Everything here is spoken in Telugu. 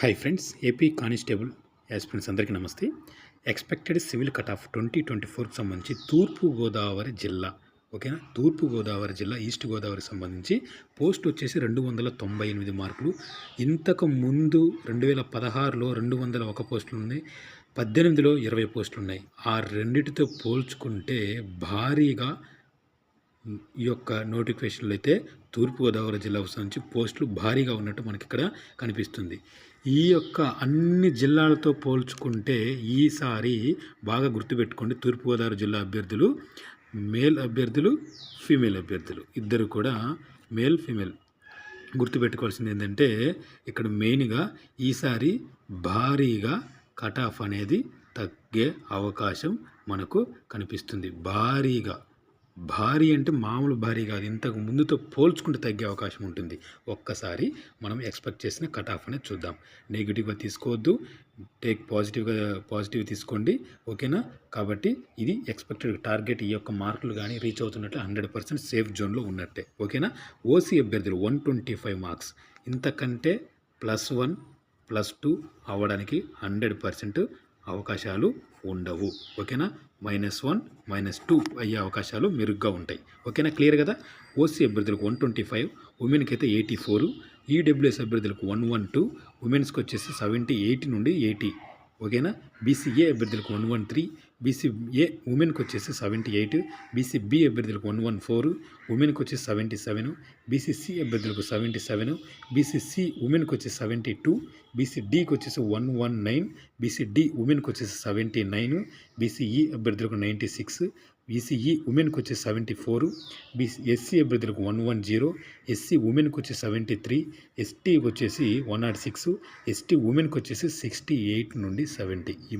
Hi friends A P constable aspirants అందరికీ నమస్తే. Expected civil cut off twenty twenty ఫోర్కి సంబంధించి తూర్పు గోదావరి జిల్లా ఓకేనా తూర్పు గోదావరి జిల్లా ఈస్ట్ గోదావరికి సంబంధించి పోస్ట్ వచ్చేసి రెండు వందల తొంభై ఎనిమిది మార్కులు. ఇంతకు ముందు రెండు వేల పదహారులో రెండు వందల ఒక పోస్టులు ఉన్నాయి పద్దెనిమిదిలో ఇరవై పోస్టులు ఉన్నాయి. ఆ రెండిటితో పోల్చుకుంటే భారీగా ఈ యొక్క నోటిఫికేషన్లు అయితే తూర్పుగోదావరి జిల్లాకు సంబంధించి పోస్టులు భారీగా ఉన్నట్టు మనకి ఇక్కడ కనిపిస్తుంది. ఈ యొక్క అన్ని జిల్లాలతో పోల్చుకుంటే ఈసారి బాగా గుర్తుపెట్టుకోండి. తూర్పుగోదావరి జిల్లా అభ్యర్థులు మేల్ అభ్యర్థులు ఫీమేల్ అభ్యర్థులు. ఇద్దరు కూడా మేల్ ఫీమేల్. గుర్తుపెట్టుకోవాల్సింది ఏంటంటే ఇక్కడ మెయిన్గా ఈసారి భారీగా కట్ ఆఫ్ అనేది తగ్గే అవకాశం మనకు కనిపిస్తుంది. భారీగా. భారీ అంటే మామూలు భారీ కాదు. ఇంతకు ముందుతో పోల్చుకుంటే తగ్గే అవకాశం ఉంటుంది. ఒక్కసారి మనం ఎక్స్పెక్ట్ చేసిన కట్ ఆఫ్ అనేది చూద్దాం. నెగిటివ్గా తీసుకోవద్దు. టేక్ పాజిటివ్గా పాజిటివ్ తీసుకోండి. ఓకేనా? కాబట్టి ఇది ఎక్స్పెక్టెడ్ టార్గెట్. ఈ యొక్క మార్కులు కానీ రీచ్ అవుతున్నట్లు హండ్రెడ్ పర్సెంట్ సేఫ్ జోన్లో ఉన్నట్టే. ఓకేనా? ఓసీ అభ్యర్థులు వన్ ట్వంటీ ఫైవ్ మార్క్స్. ఇంతకంటే ప్లస్ వన్ ప్లస్ టూ అవ్వడానికి హండ్రెడ్ పర్సెంట్ అవకాశాలు ఉండవు. ఓకేనా? మైనస్ వన్ మైనస్ టూ అయ్యే అవకాశాలు మెరుగ్గా ఉంటాయి. ఓకేనా? క్లియర్ కదా? ఓసీ అభ్యర్థులకు వన్ ట్వంటీ ఫైవ్ ఉమెన్కి అయితే eighty four E W S అభ్యర్థులకు వన్ వన్ టూ ఉమెన్స్కి వచ్చేసి సెవెంటీ ఎయిట్ నుండి ఎయిటీ. ఓకేనా? బీసీఏ అభ్యర్థులకు one one three B C A ఉమెన్కి వచ్చేసి seventy eight B C B అభ్యర్థులకు వన్ వన్ ఫోర్ ఉమెన్కి వచ్చేసి seventy seven B C C అభ్యర్థులకు seventy seven B C C ఉమెన్కి వచ్చేసి సెవెంటీ టూ బీసీడీకి వచ్చేసి వన్ వన్ నైన్ బీసీడీ ఉమెన్కి వచ్చేసి seventy nine B C E అభ్యర్థులకు ninety six B C E ఉమెన్కి వచ్చేసి seventy four B C S C అభ్యర్థులకు one one zero S C ఉమెన్కి వచ్చి సెవెంటీ త్రీ ఎస్టీకి వచ్చేసి వన్ నాట్ సిక్స్ ఎస్టీ ఉమెన్కి వచ్చేసి సిక్స్టీ ఎయిట్ నుండి సెవెంటీ ఈ